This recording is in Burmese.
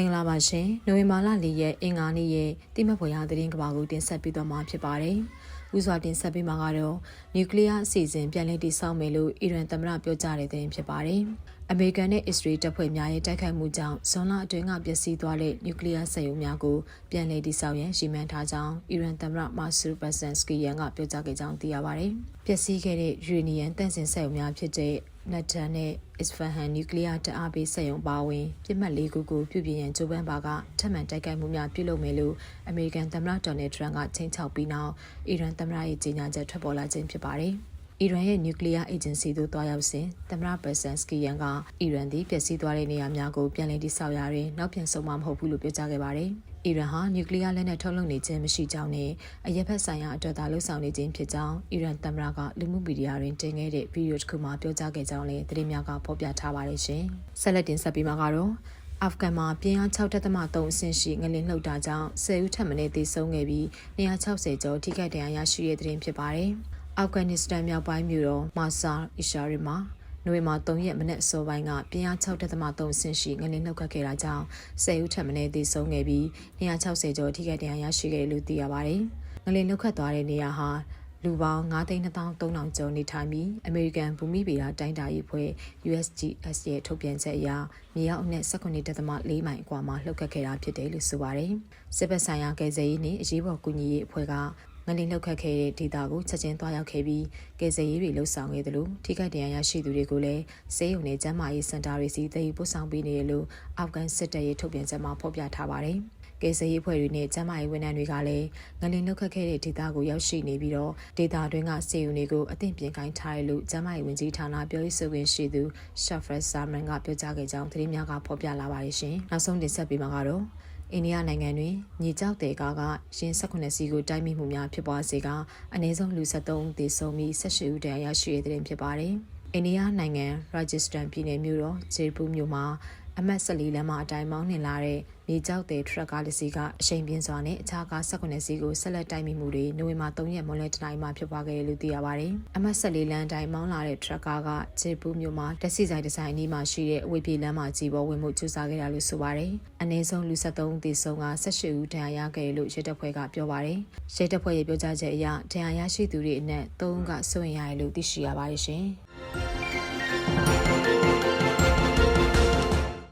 င်္ဂလာပါရှင်နိုဝင်ဘာလ၄ရက်အင်္ဂါနေ့ရဲ့တိမတ်ဖွယ်ရာသတင်းကဘာကိုတင်ဆက်ပေးသွားမှာဖြစ်ပါတယ်။ဥစွာတင်ဆက်ပေးမှာကတော့နျူကလ িয়ার အစီအစဉ်ပြန်လည်တည်ဆောက်မယ်လို့အီရန်သမ္မတပြောကြားတဲ့သတင်းဖြစ်ပါတယ်။အမေရိကန်နဲ့အစ္စရေးတပ်ဖွဲ့များရဲ့တိုက်ခိုက်မှုကြောင့်ဇွန်လအတွင်းကပျက်စီးသွားတဲ့နျူကလ িয়ার စက်ရုံများကိုပြန်လည်တည်ဆောက်ရန်ရည်မှန်းထားကြောင်းအီရန်သမ္မတမာဆူဘတ်ဆန်စကီယန်ကပြောကြားခဲ့ကြောင်းသိရပါတယ်။ပျက်စီးခဲ့တဲ့ယူရေနီယံတန့်စင်စက်ရုံများဖြစ်တဲ့ နတ်တန်နဲ့ Isfahan နျူကလ িয়ার တအားပေးစက်ရုံပါဝင်ပြစ်မှတ်လေးခုကိုပြုပြင်ရန်ကြိုးပမ်းပါကထပ်မံတိုက်ခိုက်မှုများပြုလုပ်မယ်လို့အမေရိကန်သမ္မတဒေါ်နယ်ထရန့်ကချိန်ချောက်ပြီးနောက်အီရန်သမ္မတရဲ့ကြေညာချက်ထွက်ပေါ်လာခြင်းဖြစ်ပါတယ်။အီရန်ရဲ့နျူကလ িয়ার အေဂျင်စီတို့တွားရောက်စဉ်သမ္မတဘက်ဆန်စကီယန်ကအီရန်သည်ပျက်စီးသွားတဲ့နေရာများကိုပြန်လည်တည်ဆောက်ရာတွင်နောက်ပြန်ဆုတ်မှာမဟုတ်ဘူးလို့ပြောကြားခဲ့ပါတယ်။ အီရန်ဟာနျူကလ িয়ার လက်နက်ထုတ်လုပ်နေခြင်းမရှိကြောင်းနဲ့အရက်ဖက်ဆိုင်ရာအတွက်သာလှုပ်ဆောင်နေခြင်းဖြစ်ကြောင်းအီရန်သမ္မတကလူမှုမီဒီယာတွင်တင်ခဲ့တဲ့ဗီဒီယိုတစ်ခုမှာပြောကြားခဲ့ကြောင်းလည်းသတင်းများကဖော်ပြထားပါတယ်ရှင်။ဆက်လက်တင်ဆက်ပေးမှာကတော့အာဖဂန်မှာပြင်းအား6.3အဆင့်ရှိငလင်လှုပ်တာကြောင့်10ဦးထပ်မံသေဆုံးခဲ့ပြီး260ကျော်ထိခိုက်ဒဏ်ရာရရှိတဲ့သတင်းဖြစ်ပါတယ်။အာဖဂန်နစ္စတန်မြောက်ပိုင်းမြို့တော်မာဆာအီရှာရီမှာ နိုဝင်ဘာ3ရက်မနေ့အစောပိုင်းကပြင်းအား6.3အဆင့်ရှိငလင်နှုတ်ခတ်ခဲ့တာကြောင့်10ဦးထပ်မံသေဆုံးခဲ့ပြီး260ကျော်ထိခိုက်ဒဏ်ရာရရှိခဲ့တယ်လို့သိရပါတယ်။ငလင်နှုတ်ခတ်သွားတဲ့နေရာဟာလူပေါင်း9,300ကျော်နေထိုင်ပြီးအမေရိကန်ဘူမိဗေဒတိုင်းတာရေးဖွဲ့ USGS ရဲ့ထုတ်ပြန်ချက်အရမြေရောက်အနက်19.4မိုင်အကွာမှာလှုပ်ခတ်ခဲ့တာဖြစ်တယ်လို့ဆိုပါတယ်။စစ်ဘက်ဆိုင်ရာကယ်ဆယ်ရေးနှင့်အရေးပေါ်ကူညီရေးအဖွဲ့က ငလင်လှုပ်ခတ်ခဲ့တဲ့ဒေတာကိုချက်ချင်းသွားရောက်ခဲ့ပြီးကယ်ဆယ်ရေးတွေလှုပ်ဆောင်ခဲ့တယ်လို့ထိခိုက်ဒဏ်ရာရရှိသူတွေကိုလည်းစေယုံနဲ့ကျန်းမာရေးစင်တာတွေစီတည်ပို့ဆောင်ပေးနေတယ်လို့အာဖဂန်စစ်တပ်ရဲ့ထုတ်ပြန်ချက်မှာဖော်ပြထားပါတယ်။ကယ်ဆယ်ရေးဖွဲ့တွေနဲ့ကျန်းမာရေးဝန်ထမ်းတွေကလည်းငလင်နှုတ်ခတ်ခဲ့တဲ့ဒေသကိုရောက်ရှိနေပြီးတော့ဒေသအတွင်းကစေယူတွေကိုအသင့်ပြင်ကိုင်းထားရလို့ကျန်းမာရေးဝန်ကြီးဌာနပြောရေးဆိုခွင့်ရှိသူ Shafred Sarman ကပြောကြားခဲ့ကြောင်းသတင်းများကဖော်ပြလာပါတယ်ရှင်။နောက်ဆုံးတင်ဆက်ပေးမှာကတော့ အိန္ဒိယနိုင်ငံတွင်ညီကြောက်တဲ့ကားကရင်18စီးကိုတိုက်မိမှုများဖြစ်ပွားစေကအနည်းဆုံးလူ73ဦးသေဆုံးပြီး18ဦးဒဏ်ရာရရှိတဲ့တဲ့ဖြစ်ပါတယ်။အိန္ဒိယနိုင်ငံရာဂျစ္စတန်ပြည်နယ်မြို့တော်ဂျေပူးမြို့မှာ အမတ်14လမ်းမှာအတိုင်းမောင်းနှင်လာတဲ့မြေကြောက်တဲ့ထရက်ကားတစ်စီးကအရှိန်ပြင်းစွာနဲ့အခြားကား18စီးကိုဆက်လက်တိုက်မိမှုတွေနိုဝင်ဘာ3ရက်မွန်လွဲတနိုင်မှာဖြစ်ပွားခဲ့တယ်လို့သိရပါတယ်။အမတ်14လမ်းအတိုင်းမောင်းလာတဲ့ထရက်ကားကဂျေပူးမြို့မှာတက်စီဆိုင်ဒီဇိုင်းအနီးမှာရှိတဲ့အဝေးပြေးလမ်းမှာကြီးပေါ်ဝင်မှုကျူးစာခဲ့တာလို့ဆိုပါတယ်။အနည်းဆုံးလူ73ဦးသေဆုံးက18ဦးဒဏ်ရာရခဲ့တယ်လို့ရဲတပ်ဖွဲ့ကပြောပါတယ်။ရဲတပ်ဖွဲ့ရဲ့ပြောကြားချက်အရဒဏ်ရာရရှိသူတွေအနက်3ဦးကစိုးရင်ရတယ်လို့သိရှိရပါတယ်ရှင်။